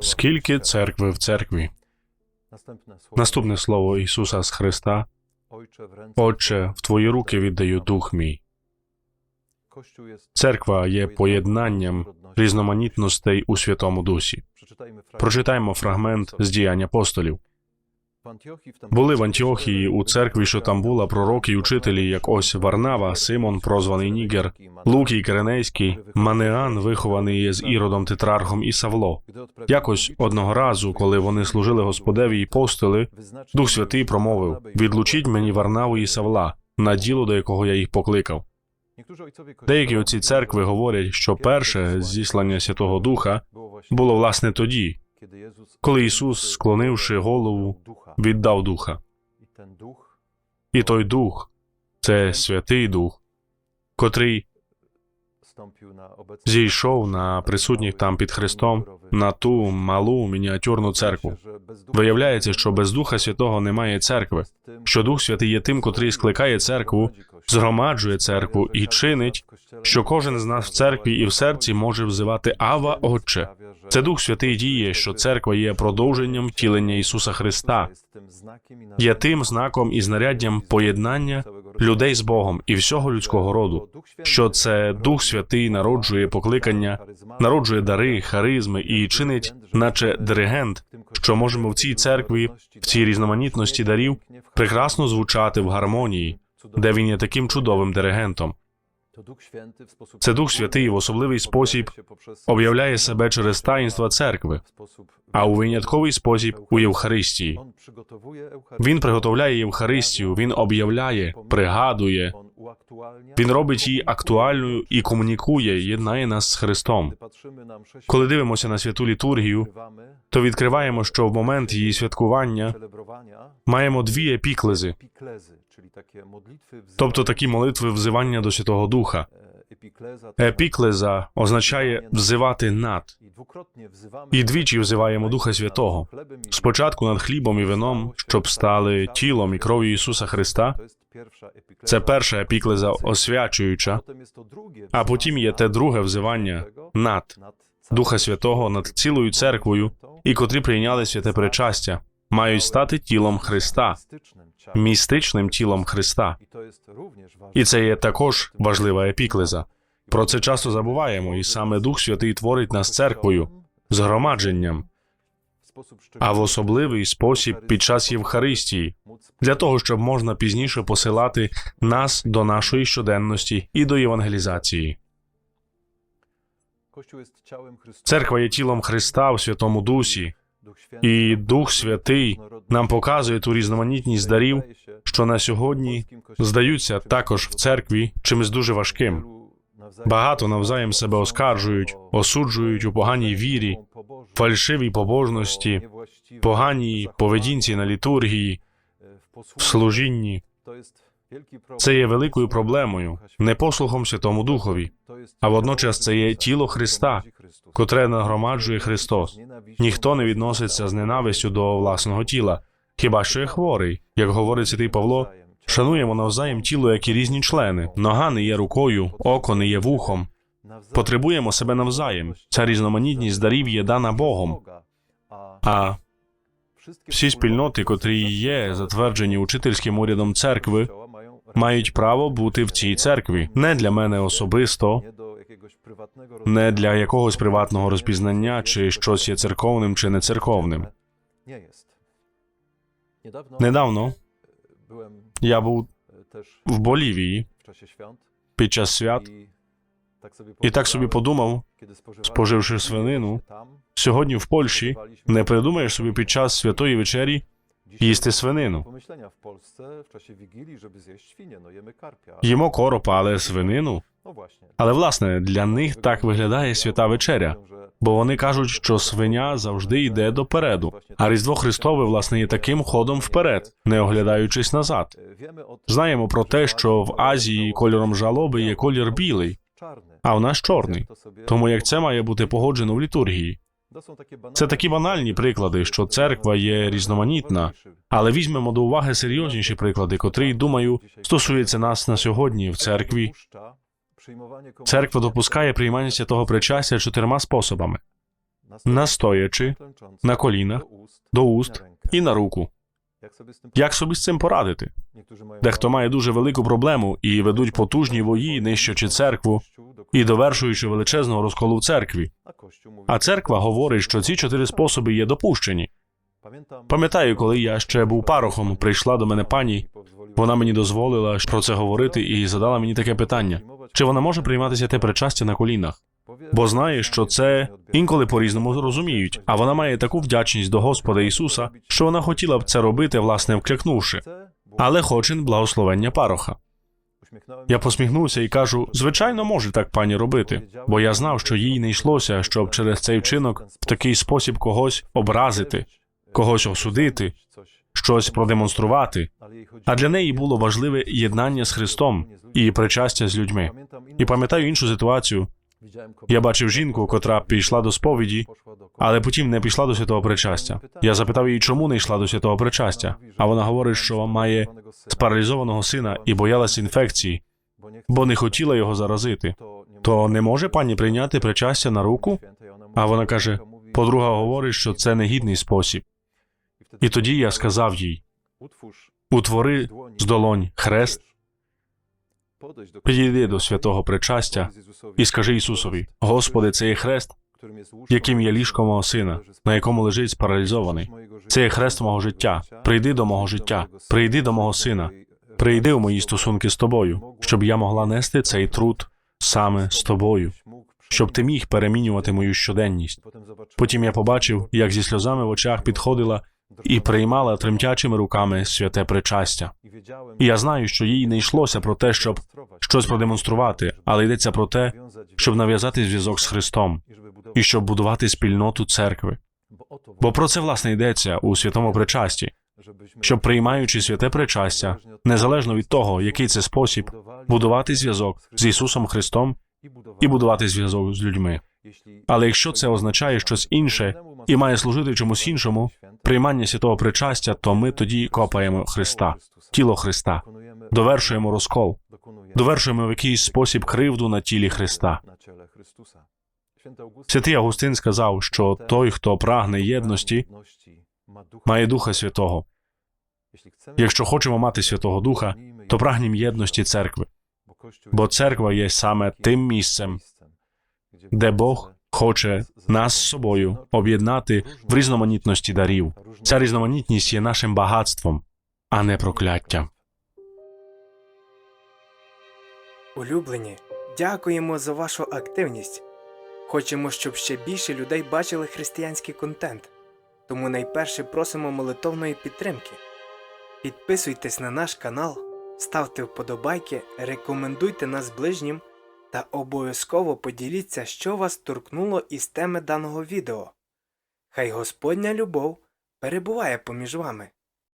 Скільки церкви в церкві? Наступне слово Ісуса з Христа. Отче, в Твої руки віддаю дух мій. Церква є поєднанням різноманітностей у Святому Дусі. Прочитаємо фрагмент з діянь апостолів. Були в Антіохії у церкві, що там була пророки й учителі, як ось Варнава, Симон, прозваний Нігер, Лукій Киренейський, Манеан, вихований з Іродом Тетрархом і Савло. Якось одного разу, коли вони служили Господеві і постили, Дух Святий промовив: Відлучіть мені Варнаву і Савла на діло, до якого я їх покликав. Деякі оці церкви говорять, що перше зіслання Святого Духа було власне тоді, коли Ісус, склонивши голову, віддав духа. І той дух це Святий Дух, котрий зійшов на присутніх там під Христом на ту малу мініатюрну церкву. Виявляється, що без Духа Святого немає церкви, що Дух Святий є тим, котрий скликає церкву, згромаджує церкву і чинить, що кожен з нас в церкві і в серці може взивати Ава Отче. Це Дух Святий діє, що церква є продовженням втілення Ісуса Христа, є тим знаком і знаряддям поєднання людей з Богом і всього людського роду, що це Дух Святий народжує покликання, народжує дари, харизми і чинить, наче диригент, що можемо в цій церкві, в цій різноманітності дарів, прекрасно звучати в гармонії, де він є таким чудовим диригентом. Це Дух Святий в особливий спосіб об'являє себе через таїнства церкви, а у винятковий спосіб у Євхаристії. Він приготовляє Євхаристію, він об'являє, пригадує, він робить її актуальною і комунікує, єднає нас з Христом. Коли дивимося на святу літургію, то відкриваємо, що в момент її святкування маємо дві епіклези, тобто такі молитви взивання до Святого Духа. Епіклеза означає взивати над. І двічі взиваємо Духа Святого. Спочатку над хлібом і вином, щоб стали тілом і кров'ю Ісуса Христа. Це перша епіклеза освячуюча, а потім є те друге взивання над Духа Святого над цілою церквою, і котрі прийняли святе причастя, мають стати тілом Христа, містичним тілом Христа. І це є також важлива епіклеза. Про це часто забуваємо, і саме Дух Святий творить нас церквою, згромадженням, а в особливий спосіб під час Євхаристії, для того, щоб можна пізніше посилати нас до нашої щоденності і до євангелізації. Церква є тілом Христа в Святому Дусі, і Дух Святий нам показує ту різноманітність дарів, що на сьогодні здаються також в церкві чимось дуже важким. Багато навзаєм себе оскаржують, осуджують у поганій вірі, фальшивій побожності, поганій поведінці на літургії, в служінні. Це є великою проблемою, непослухом Святому Духові, а водночас це є тіло Христа, котре нагромаджує Христос. Ніхто не відноситься з ненавистю до власного тіла, хіба що є хворий, як говорить святий Павло. Шануємо навзаєм тіло, як і різні члени. Нога не є рукою, око не є вухом. Потребуємо себе навзаєм. Ця різноманітність дарів є дана Богом. А всі спільноти, котрі є затверджені учительським урядом церкви, мають право бути в цій церкві. Не для мене особисто, не для якогось приватного розпізнання, чи щось є церковним чи не церковним. Недавно я був в Болівії під час свят і так собі подумав, споживши свинину, сьогодні в Польщі не придумаєш собі під час святої вечері їсти свинину. Їмо коропа, але свинину. Але власне для них так виглядає свята вечеря, бо вони кажуть, що свиня завжди йде допереду, а Різдво Христове власне є таким ходом вперед, не оглядаючись назад. e, Знаємо про те, що в Азії кольором жалоби є колір білий. А в нас чорний. Тому як це має бути погоджено в літургії. Це такі банальні приклади, що церква є різноманітна, але візьмемо до уваги серйозніші приклади, котрі, думаю, стосуються нас на сьогодні в церкві. Церква допускає приймання святого причастя чотирма способами. настоячи на колінах, до уст і на руку. Як собі з цим порадити? Дехто має дуже велику проблему і ведуть потужні вої, нищачи церкву і довершуючи величезного розколу в церкві. А церква говорить, що ці чотири способи є допущені. Пам'ятаю, коли я ще був парохом, прийшла до мене пані. Вона мені дозволила про це говорити і задала мені таке питання: чи вона може прийматися те причастя на колінах? Бо знає, що це інколи по-різному розуміють, а вона має таку вдячність до Господа Ісуса, що вона хотіла б це робити, власне, вклякнувши. Але хоче благословення пароха. Я посміхнувся і кажу: звичайно, може так пані робити, бо я знав, що їй не йшлося, щоб через цей вчинок в такий спосіб когось образити, когось осудити, щось продемонструвати. А для неї було важливе єднання з Христом і причастя з людьми. І пам'ятаю іншу ситуацію. Я бачив жінку, котра пішла до сповіді, але потім не пішла до святого причастя. Я запитав її, чому не йшла до святого причастя. А вона говорить, що має спаралізованого сина і боялась інфекції, бо не хотіла його заразити. То не може пані прийняти причастя на руку? А вона каже: подруга говорить, що це негідний спосіб. І тоді я сказав їй: утвори з долонь хрест, підійди до святого причастя і скажи Ісусові: Господи, це є хрест, яким є ліжко мого сина, на якому лежить спаралізований. Це є хрест мого життя. Прийди до мого життя, прийди до мого сина, прийди у мої стосунки з тобою, щоб я могла нести цей труд саме з тобою, щоб ти міг перемінювати мою щоденність. Потім я побачив, як зі сльозами в очах підходила і приймала тремтячими руками святе причастя. І я знаю, що їй не йшлося про те, щоб щось продемонструвати, але йдеться про те, щоб нав'язати зв'язок з Христом і щоб будувати спільноту церкви. Бо про це власне йдеться у святому причасті, щоб приймаючи святе причастя, незалежно від того, який це спосіб, будувати зв'язок з Ісусом Христом і будувати зв'язок з людьми. Але якщо це означає щось інше і має служити чомусь іншому, приймання святого причастя, то ми тоді копаємо Христа, тіло Христа, довершуємо розкол, довершуємо в якийсь спосіб кривду на тілі Христа. Святий Августин сказав, що той, хто прагне єдності, має Духа Святого. Якщо хочемо мати Святого Духа, то прагнім єдності церкви, бо церква є саме тим місцем, де Бог хоче нас з собою об'єднати в різноманітності дарів. Ця різноманітність є нашим багатством, а не прокляттям. Улюблені, дякуємо за вашу активність. Хочемо, щоб ще більше людей бачили християнський контент. Тому найперше просимо молитовної підтримки. Підписуйтесь на наш канал, ставте вподобайки, рекомендуйте нас ближнім та обов'язково поділіться, що вас торкнуло із теми даного відео. Хай Господня любов перебуває поміж вами.